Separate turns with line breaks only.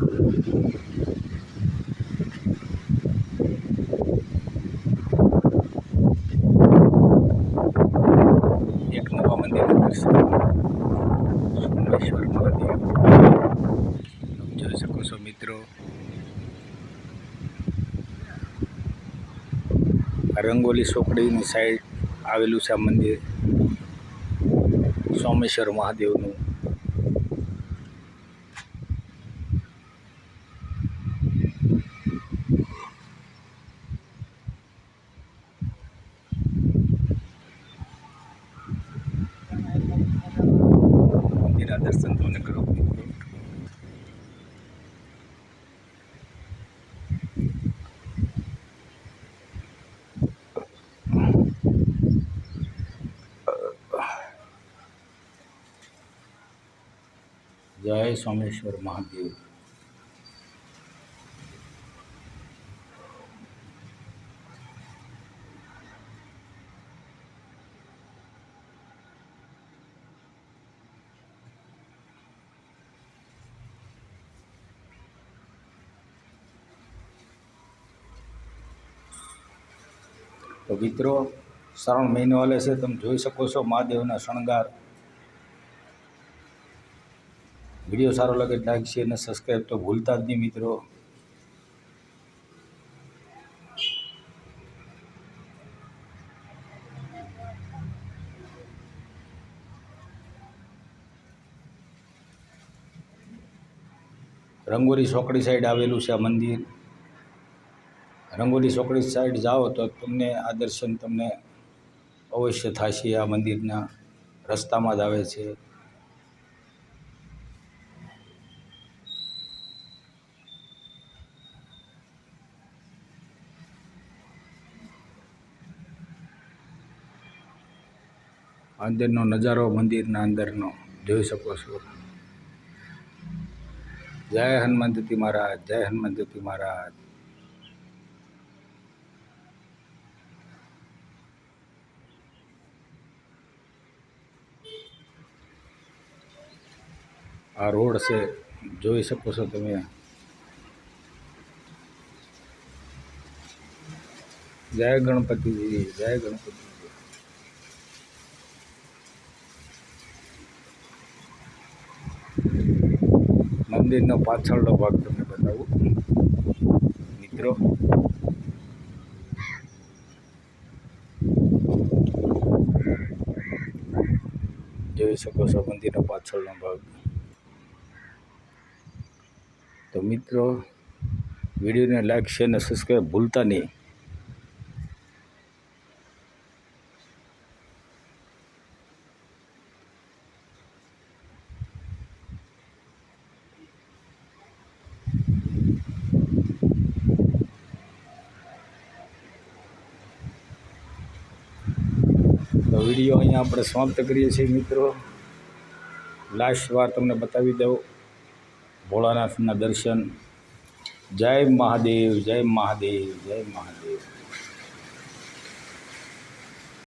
એક નવા દર્શન. સોમેશ્વર મહાદેવ. જોઈ શકો છો મિત્રો. રંગોલી સોકડીની સાઈડ આવેલું છે આ મંદિર. સોમેશ્વર મહાદેવનું. મંદિરના દર્શન તમને કરો મિત્રો જય સોમેશ્વર મહાદેવ તો મિત્રો, શ્રાવણ મહિનો હાલે છે, તમે જોઈ શકો છો મહાદેવના શણગાર. વીડિયો સારો લાગે લાઈક શેર અને સબસ્ક્રાઈબ તો ભૂલતા જ નહીં મિત્રો. રંગોલી ચોકડી સાઈડ આવેલું છે આ મંદિર. રંગોલી ચોકડી સાઈડ જાઓ તો તમને આ દર્શન તમને અવશ્ય થશે. આ મંદિરના રસ્તામાં જ આવે છે. અંદરનો નજારો મંદિરના અંદરનો, જોઈ શકો છો. જય હનુમંતતી મહારાજ, જય હનુમંતતી મહારાજ. આ રોડ છે, જોઈ શકો છો તમે. જય ગણપતિજી, જય ગણપતિ મંદિરનો પાછળનો ભાગ તમને બતાવું. મિત્રો. જોઈ શકો છો મંદિરનો પાછળનો ભાગ. તો મિત્રો, વિડીયોને લાઈક શેર અને સબસ્ક્રાઈબ ભૂલતા નહીં. તો વીડિયો અહીંયા આપણે સમાપ્ત કરીએ છીએ મિત્રો. લાસ્ટ વાર તમને બતાવી દઉં. ભોળાનાથના દર્શન. જય મહાદેવ જય મહાદેવ જય મહાદેવ.